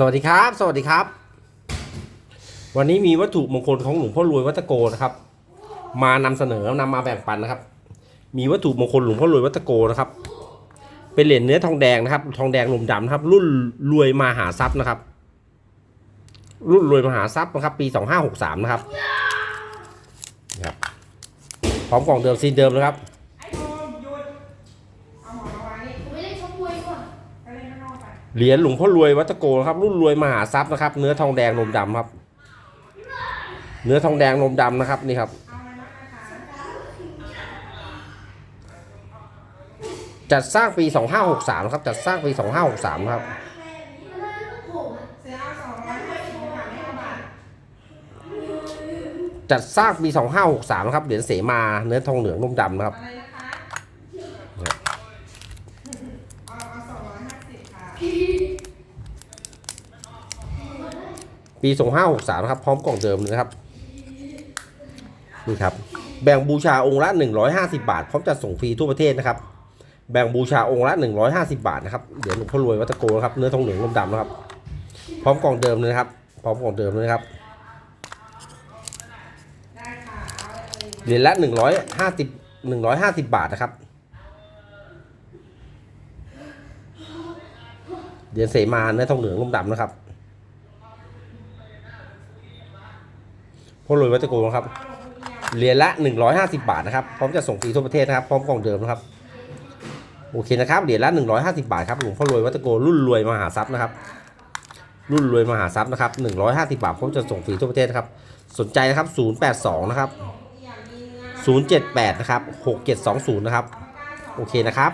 สวัสดีครับ สวัสดีครับ วันนี้มีวัตถุมงคลของหลวงพ่อรวยวัตะโกนะครับ มานำเสนอนำมาแบ่งปันนะครับ มีวัตถุมงคลหลวงพ่อรวยวัตะโกนะครับ เป็นเหรียญเนื้อทองแดงนะครับ ทองแดงลมดำนะครับ รุ่นรวยมหาทรัพย์นะครับ รุ่นรวยมหาทรัพย์นะครับ ปีสองห้าหกสามนะครับนะครับพร้อมกล่องเดิมซีนเดิมนะครับ เหรียญหลวงพ่อรวยวัดตะโกนะครับ รุ่นรวยมหาทรัพย์นะครับ เนื้อทองแดงลมดำครับ เนื้อทองแดงลมดำนะครับนี่ครับเอาอะไรบ้างนะคะจัดสร้างปี 2563ครับจัดสร้างปี 2563ครับเสียเอาสองร้อยห้าสิบค่ะไม่เอาบาทจัดสร้างปี 2563ครับเหรียญเสมาเนื้อทองเหลืองลมดำนะครับ อะไรนะคะเอาเอาสองร้อยห้าสิบค่ะ ปี2563ครับ พร้อมกล่องเดิมเลยนะครับ นี่ครับ แบ่งบูชาองค์ละ 150 บาท พร้อมจัดส่งฟรีทั่วประเทศนะครับ แบ่งบูชาองค์ละ 150 บาทนะครับเหรียญหลวงพ่อรวยวัตโกนะครับ เนื้อทองเหลืองลมดำนะครับ พร้อมกล่องเดิมเลยนะครับ พร้อมกล่องเดิมเลยครับได้ค่ะเอาอะไรอีกเหรียญละ 150 150 บาทนะครับ เหรียญเสมาเนื้อทองเหลืองลมดำนะครับ พ่อรวยวัดตะโกนะครับเหลวงปู่เอี่ยหรียญละ 150 บาทนะครับพร้อมจะส่งฟรีทั่วประเทศนะครับพร้อมกล่องเดิมนะครับโอเคนะครับเหรียญละ 150 บาทครับหลวงพ่อรวยวัตะโกรุ่นรวยมหาทรัพย์นะครับ รุ่นรวยมหาทรัพย์นะครับ150 บาทพร้อมจะส่งฟรีทั่วประเทศนะครับสนใจนะครับ 082 นะครับเอี่ยมมีเนื้อ078 นะครับ 6720 นะครับ โอเคนะครับ